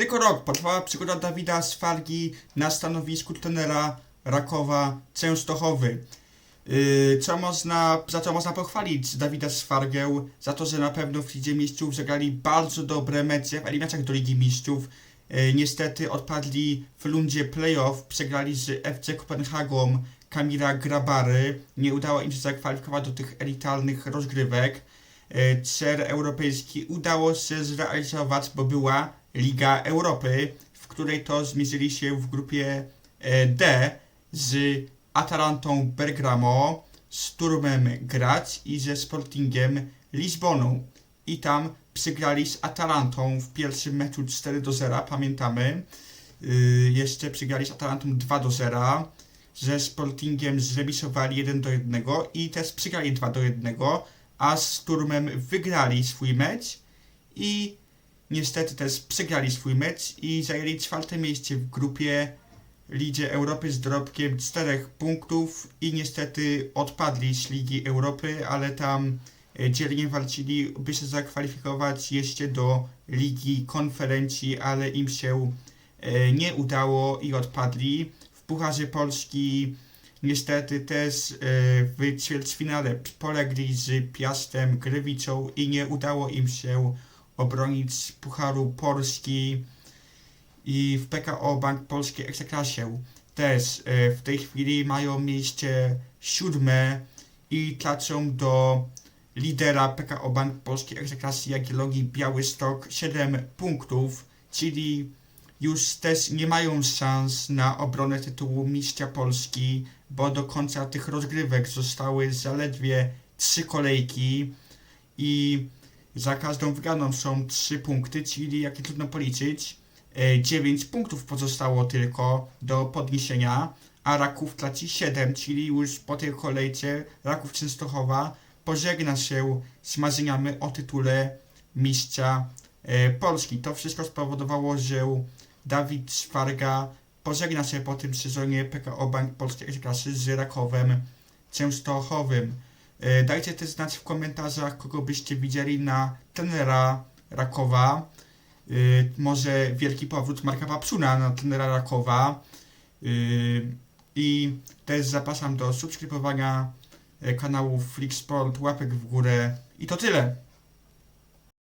Tylko rok potrwała przygoda Dawida Swargi na stanowisku trenera Rakowa Częstochowy. Yy, co można, za co można pochwalić Dawida Swargę? Za to, że na pewno w Lidze Mistrzów zagrali bardzo dobre mecze w eliminacjach do Ligi Mistrzów. Yy, niestety odpadli w rundzie playoff, przegrali z FC Kopenhagą Kamila Grabary. Nie udało im się zakwalifikować do tych elitarnych rozgrywek. Yy, Cel europejski udało się zrealizować, bo była Liga Europy, w której to zmierzyli się w grupie e, D z Atalantą Bergamo, z Turmem Graz i ze Sportingiem Lizboną. I tam przegrali z Atalantą w pierwszym meczu 4 do 0, pamiętamy. Yy, jeszcze przegrali z Atalantą 2 do 0. Ze Sportingiem zremisowali 1 do 1 i też przegrali 2 do 1, a z Turmem wygrali swój mecz i niestety też przegrali swój mecz i zajęli czwarte miejsce w grupie Lidze Europy z dorobkiem 4 punktów i niestety odpadli z Ligi Europy, ale tam e, dzielnie walczyli, by się zakwalifikować jeszcze do Ligi Konferencji, ale im się e, nie udało i odpadli. W Pucharze Polski niestety też e, w ćwierćfinale polegli z Piastem Grywicą i nie udało im się obronić Pucharu Polski i w PKO Bank Polski Ekstraklasie. Też e, w tej chwili mają miejsce siódme i tracą do lidera PKO Bank Polski Ekstraklasy Jagiellonii Białystok. 7 punktów, czyli już też nie mają szans na obronę tytułu mistrza Polski, bo do końca tych rozgrywek zostały zaledwie trzy kolejki i za każdą wygraną są 3 punkty, czyli jak nie trudno policzyć, 9 punktów pozostało tylko do podniesienia, a Raków traci 7, czyli już po tej kolejce Raków Częstochowa pożegna się z marzeniami o tytule mistrza e, Polski. To wszystko spowodowało, że Dawid Szwarga pożegna się po tym sezonie PKO Bank Polskiej Ekstraklasy z Rakowem Częstochowym. E, Dajcie też znać w komentarzach, kogo byście widzieli na trenera Rakowa. Y, może wielki powrót Marka Papszuna na trenera Rakowa. Y, I też zapraszam do subskrybowania e, kanału Flicksport, łapek w górę. I to tyle.